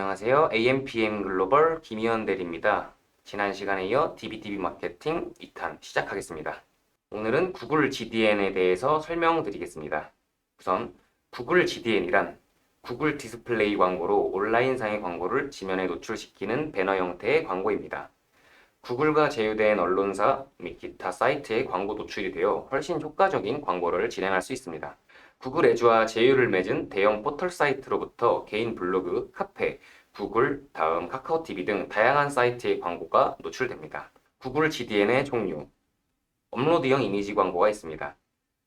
안녕하세요. AMPM 글로벌 김희원 대리입니다. 지난 시간에 이어 DBDB 마케팅 2탄 시작하겠습니다. 오늘은 구글 GDN에 대해서 설명드리겠습니다. 우선 구글 GDN이란 구글 디스플레이 광고로 온라인상의 광고를 지면에 노출시키는 배너 형태의 광고입니다. 구글과 제휴된 언론사 및 기타 사이트에 광고 노출이 되어 훨씬 효과적인 광고를 진행할 수 있습니다. 구글 애주와 제휴를 맺은 대형 포털 사이트로부터 개인 블로그, 카페, 구글, 다음 카카오TV 등 다양한 사이트의 광고가 노출됩니다. 구글 GDN의 종류 업로드형 이미지 광고가 있습니다.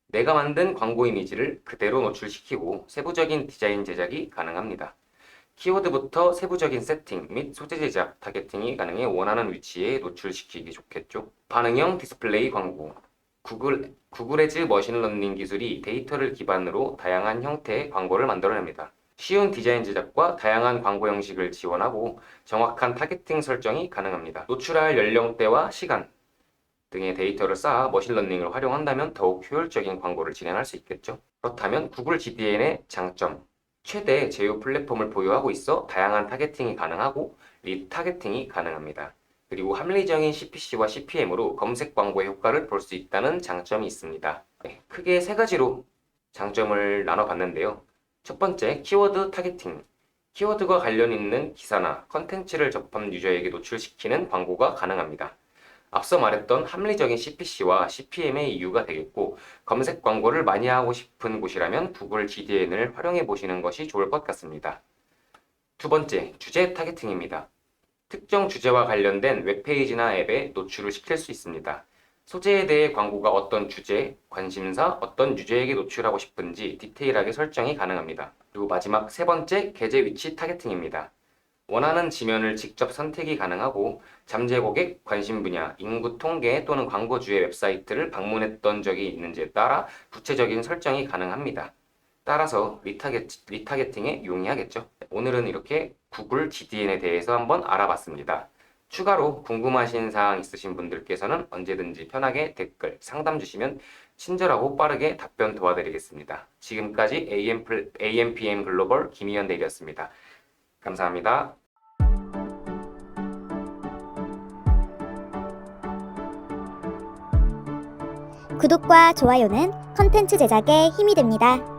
내가 만든 광고 이미지를 그대로 노출시키고 세부적인 디자인 제작이 가능합니다. 키워드부터 세부적인 세팅 및 소재 제작, 타겟팅이 가능해 원하는 위치에 노출시키기 좋겠죠. 반응형 디스플레이 광고 구글, 구글 애즈 머신러닝 기술이 데이터를 기반으로 다양한 형태의 광고를 만들어냅니다. 쉬운 디자인 제작과 다양한 광고 형식을 지원하고 정확한 타겟팅 설정이 가능합니다. 노출할 연령대와 시간 등의 데이터를 쌓아 머신러닝을 활용한다면 더욱 효율적인 광고를 진행할 수 있겠죠. 그렇다면 구글 GDN의 장점 최대 제휴 플랫폼을 보유하고 있어 다양한 타겟팅이 가능하고 리타겟팅이 가능합니다. 그리고 합리적인 CPC와 CPM으로 검색 광고의 효과를 볼 수 있다는 장점이 있습니다. 네, 크게 세 가지로 장점을 나눠봤는데요. 첫 번째, 키워드 타겟팅. 키워드가 관련 있는 기사나 컨텐츠를 접한 유저에게 노출시키는 광고가 가능합니다. 앞서 말했던 합리적인 CPC와 CPM의 이유가 되겠고, 검색 광고를 많이 하고 싶은 곳이라면 구글 GDN을 활용해 보시는 것이 좋을 것 같습니다. 두 번째, 주제 타겟팅입니다. 특정 주제와 관련된 웹페이지나 앱에 노출을 시킬 수 있습니다. 소재에 대해 광고가 어떤 주제, 관심사, 어떤 유저에게 노출하고 싶은지 디테일하게 설정이 가능합니다. 그리고 마지막 세 번째, 게재 위치 타겟팅입니다. 원하는 지면을 직접 선택이 가능하고 잠재 고객, 관심 분야, 인구 통계 또는 광고주의 웹사이트를 방문했던 적이 있는지에 따라 구체적인 설정이 가능합니다. 따라서 리타겟, 리타겟팅에 용이하겠죠. 오늘은 이렇게 구글 GDN에 대해서 한번 알아봤습니다. 추가로 궁금하신 사항 있으신 분들께서는 언제든지 편하게 댓글, 상담 주시면 친절하고 빠르게 답변 도와드리겠습니다. 지금까지 AM, AMPM 글로벌 김희연 대리였습니다. 감사합니다. 구독과 좋아요는 컨텐츠 제작에 힘이 됩니다.